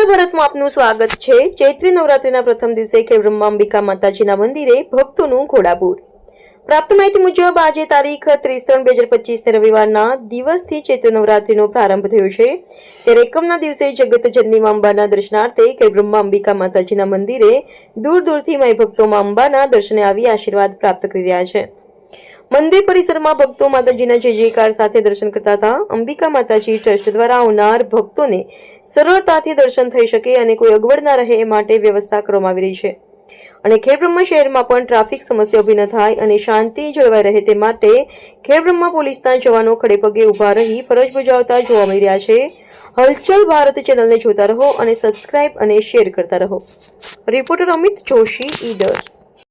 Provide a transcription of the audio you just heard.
આપનું સ્વાગત છે. ચૈત્રી નવરાત્રિના પ્રથમ દિવસે ખેડબ્રહ્મા અંબિકા માતાજીના મંદિરે ભક્તોનું ઘોડાપૂર પ્રાપ્ત માહિતી મુજબ આજે તારીખ ત્રીસ ત્રણ બે હજાર પચીસને રવિવારના દિવસથી ચૈત્ર નવરાત્રિનો પ્રારંભ થયો છે. ત્યારે એકમના દિવસે જગત જનની અંબાના દર્શનાર્થે ખેડબ્રહ્મા અંબિકા માતાજીના મંદિરે દૂર દૂરથી મય ભક્તોમાં અંબાના દર્શને આવી આશીર્વાદ પ્રાપ્ત કરી રહ્યા છે. મંદિર પરિસરમાં ભક્તો માતાજીના જય જયકાર સાથે દર્શન કરતા હતા. અંબિકા માતાજી ટ્રસ્ટ દ્વારા આવનાર ભક્તોને સરળતાથી દર્શન થઈ શકે અને કોઈ અગવડ ના રહે એ માટે વ્યવસ્થા કરવામાં આવી રહી છે. અને ખેડબ્રહ્મા શહેરમાં પણ ટ્રાફિક સમસ્યા ઊભી ન થાય અને શાંતિ જળવાઈ રહે તે માટે ખેડબ્રહ્મા પોલીસના જવાનો ખડેપગે ઊભા રહી ફરજ બજાવતા જોવા મળી રહ્યા છે. હલચલ ભારત ચેનલને જોતા રહો અને સબસ્ક્રાઇબ અને શેર કરતા રહો. રિપોર્ટર અમિત જોશી, ઈડર.